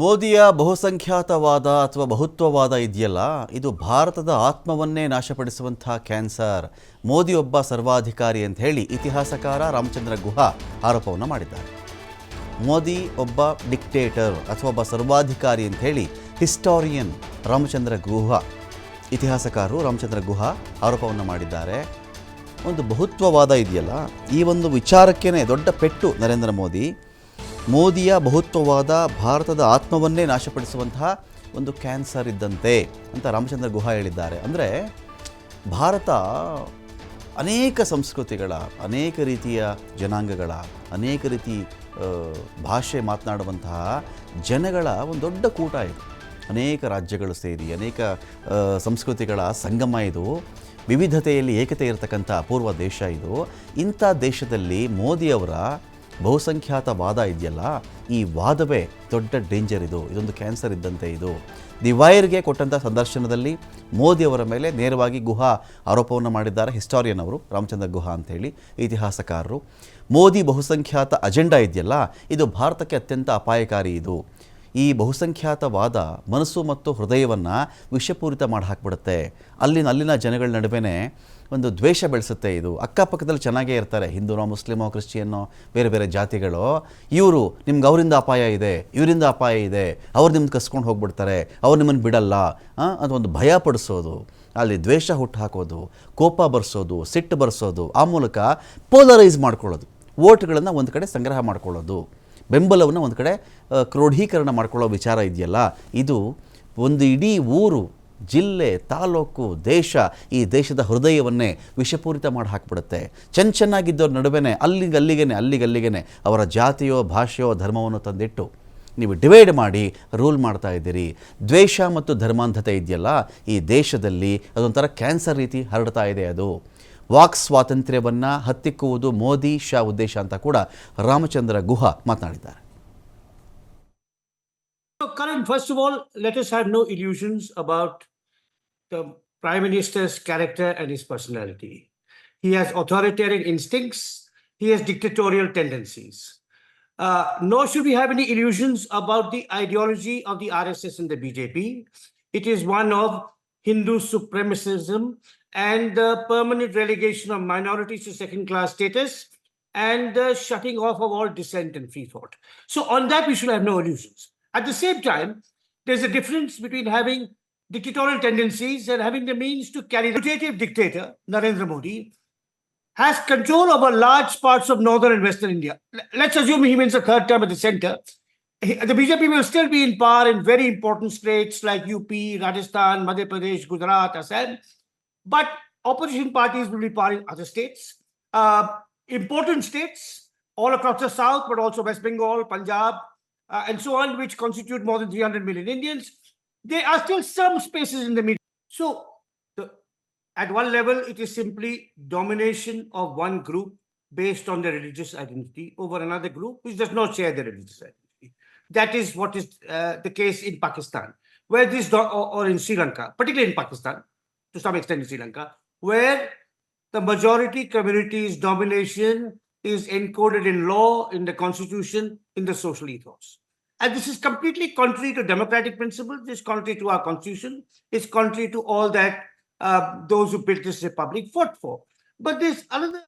ಮೋದಿಯ ಬಹುಸಂಖ್ಯಾತವಾದ ಅಥವಾ ಬಹುತ್ವವಾದ ಇದೆಯಲ್ಲ, ಇದು ಭಾರತದ ಆತ್ಮವನ್ನೇ ನಾಶಪಡಿಸುವಂತಹ ಕ್ಯಾನ್ಸರ್. ಮೋದಿ ಒಬ್ಬ ಸರ್ವಾಧಿಕಾರಿ ಅಂತ ಹೇಳಿ ಇತಿಹಾಸಕಾರ ರಾಮಚಂದ್ರ ಗುಹಾ ಆರೋಪವನ್ನು ಮಾಡಿದ್ದಾರೆ. ಮೋದಿ ಒಬ್ಬ ಡಿಕ್ಟೇಟರ್ ಅಥವಾ ಒಬ್ಬ ಸರ್ವಾಧಿಕಾರಿ ಅಂತ ಹೇಳಿ ಹಿಸ್ಟಾರಿಯನ್ ರಾಮಚಂದ್ರ ಗುಹಾ, ಇತಿಹಾಸಕಾರರು ರಾಮಚಂದ್ರ ಗುಹಾ ಆರೋಪವನ್ನು ಮಾಡಿದ್ದಾರೆ. ಒಂದು ಬಹುತ್ವವಾದ ಇದೆಯಲ್ಲ, ಈ ಒಂದು ವಿಚಾರಕ್ಕೇ ದೊಡ್ಡ ಪೆಟ್ಟು ನರೇಂದ್ರ ಮೋದಿ. ಮೋದಿಯ ಬಹುತ್ವವಾದ ಭಾರತದ ಆತ್ಮವನ್ನೇ ನಾಶಪಡಿಸುವಂತಹ ಒಂದು ಕ್ಯಾನ್ಸರ್ ಇದ್ದಂತೆ ಅಂತ ರಾಮಚಂದ್ರ ಗುಹಾ ಹೇಳಿದ್ದಾರೆ. ಅಂದರೆ ಭಾರತ ಅನೇಕ ಸಂಸ್ಕೃತಿಗಳ, ಅನೇಕ ರೀತಿಯ ಜನಾಂಗಗಳ, ಅನೇಕ ರೀತಿ ಭಾಷೆ ಮಾತನಾಡುವಂತಹ ಜನಗಳ ಒಂದು ದೊಡ್ಡ ಕೂಟ ಇದು. ಅನೇಕ ರಾಜ್ಯಗಳು ಸೇರಿ, ಅನೇಕ ಸಂಸ್ಕೃತಿಗಳ ಸಂಗಮ ಇದು. ವಿವಿಧತೆಯಲ್ಲಿ ಏಕತೆ ಇರತಕ್ಕಂಥ ಅಪೂರ್ವ ದೇಶ ಇದು. ಇಂಥ ದೇಶದಲ್ಲಿ ಮೋದಿಯವರ ಬಹುಸಂಖ್ಯಾತ ವಾದ ಇದೆಯಲ್ಲ, ಈ ವಾದವೇ ದೊಡ್ಡ ಡೇಂಜರ್ ಇದು. ಇದೊಂದು ಕ್ಯಾನ್ಸರ್ ಇದ್ದಂತೆ ಇದು. ದಿ ವೈರ್ಗೆ ಕೊಟ್ಟಂಥ ಸಂದರ್ಶನದಲ್ಲಿ ಮೋದಿಯವರ ಮೇಲೆ ನೇರವಾಗಿ ಗುಹಾ ಆರೋಪವನ್ನು ಮಾಡಿದ್ದಾರೆ ಹಿಸ್ಟಾರಿಯನ್ ಅವರು, ರಾಮಚಂದ್ರ ಗುಹಾ ಅಂತೇಳಿ, ಇತಿಹಾಸಕಾರರು. ಮೋದಿ ಬಹುಸಂಖ್ಯಾತ ಅಜೆಂಡಾ ಇದೆಯಲ್ಲ, ಇದು ಭಾರತಕ್ಕೆ ಅತ್ಯಂತ ಅಪಾಯಕಾರಿ ಇದು. ಈ ಬಹುಸಂಖ್ಯಾತವಾದ ಮನಸ್ಸು ಮತ್ತು ಹೃದಯವನ್ನು ವಿಷಪೂರಿತ ಮಾಡಿ ಹಾಕ್ಬಿಡುತ್ತೆ ಅಲ್ಲಿನ ಅಲ್ಲಿನ ಜನಗಳ ನಡುವೆ ಒಂದು ದ್ವೇಷ ಬೆಳೆಸುತ್ತೆ ಇದು. ಅಕ್ಕಪಕ್ಕದಲ್ಲಿ ಚೆನ್ನಾಗೇ ಇರ್ತಾರೆ. ಹಿಂದೂನೋ, ಮುಸ್ಲಿಮೋ, ಕ್ರಿಶ್ಚಿಯನ್ನೋ, ಬೇರೆ ಬೇರೆ ಜಾತಿಗಳು. ಇವರು ನಿಮ್ಗೆ ಅವರಿಂದ ಅಪಾಯ ಇದೆ, ಇವರಿಂದ ಅಪಾಯ ಇದೆ, ಅವ್ರು ನಿಮ್ಗೆ ಕಸ್ಕೊಂಡು ಹೋಗ್ಬಿಡ್ತಾರೆ, ಅವ್ರು ನಿಮ್ಮನ್ನು ಬಿಡಲ್ಲ ಅದೊಂದು ಭಯ ಪಡಿಸೋದು, ಅಲ್ಲಿ ದ್ವೇಷ ಹುಟ್ಟು ಹಾಕೋದು ಕೋಪ ಬರ್ಸೋದು, ಸಿಟ್ಟು ಬರ್ಸೋದು, ಆ ಮೂಲಕ ಪೋಲರೈಸ್ ಮಾಡ್ಕೊಳ್ಳೋದು. ವೋಟ್ಗಳನ್ನು ಒಂದು ಕಡೆ ಸಂಗ್ರಹ ಮಾಡ್ಕೊಳ್ಳೋದು. ಬೆಂಬಲವನ್ನು ಒಂದು ಕಡೆ ಕ್ರೋಢೀಕರಣ ಮಾಡ್ಕೊಳ್ಳೋ ವಿಚಾರ ಇದೆಯಲ್ಲ, ಇದು ಒಂದು ಇಡೀ ಊರು, ಜಿಲ್ಲೆ, ತಾಲೂಕು, ದೇಶ ಈ ದೇಶದ ಹೃದಯವನ್ನೇ ವಿಷಪೂರಿತ ಮಾಡಿ ಹಾಕ್ಬಿಡುತ್ತೆ. ಚೆನ್ನ ಚೆನ್ನಾಗಿದ್ದವ್ರ ನಡುವೆನೇ, ಅಲ್ಲಿಗೆ ಅಲ್ಲಿಗೆ ಅವರ ಜಾತಿಯೋ, ಭಾಷೆಯೋ, ಧರ್ಮವನ್ನು ತಂದಿಟ್ಟು ನೀವು ಡಿವೈಡ್ ಮಾಡಿ, ರೂಲ್ ಮಾಡ್ತಾ ಇದ್ದೀರಿ. ದ್ವೇಷ ಮತ್ತು ಧರ್ಮಾಂಧತೆ ಇದೆಯಲ್ಲ, ಈ ದೇಶದಲ್ಲಿ ಅದೊಂಥರ ಕ್ಯಾನ್ಸರ್ ರೀತಿ ಹರಡ್ತಾ ಇದೆ ಅದು. ವಾಕ್ ಸ್ವಾತಂತ್ರ್ಯವನ್ನು ಹತ್ತಿಕ್ಕುವುದು ಮೋದಿ ಶಾ ಉದ್ದೇಶ ಅಂತ ಕೂಡ ರಾಮಚಂದ್ರ ಗುಹಾ ಮಾತನಾಡಿದ್ದಾರೆ So, Karan, first of all, let us have no illusions about the Prime Minister's character and his personality. He has authoritarian instincts, he has dictatorial tendencies. Uh, nor should we have any illusions about the ideology of the RSS and the BJP. It is one of Hindu supremacism and the permanent relegation of minorities to second class status and the shutting off of all dissent and free thought. So, on that, we should have no illusions. At the same time, there's a difference between having dictatorial tendencies and having the means to carry the dictator, Narendra Modi, has control over large parts of northern and western India. Let's assume he wins a third term at the center. The BJP will still be in power in very important states like UP, Rajasthan, Madhya Pradesh, Gujarat, Assam. But opposition parties will be power in other states. Uh, important states all across the south, but also West Bengal, Punjab, uh, and so on, which constitute more than 300 million Indians. There are still some spaces in the middle. So, the, at one level, it is simply domination of one group based on their religious identity over another group which does not share their religious identity. That is what is uh, the case in Pakistan, where this, do- or, or in Sri Lanka, particularly in Pakistan, to some extent in Sri Lanka, where the majority community's domination is encoded in law, in the constitution, in the social ethos. And this is completely contrary to democratic principles, it's contrary to our constitution, it's contrary to all that uh, those who built this republic fought for. But there's another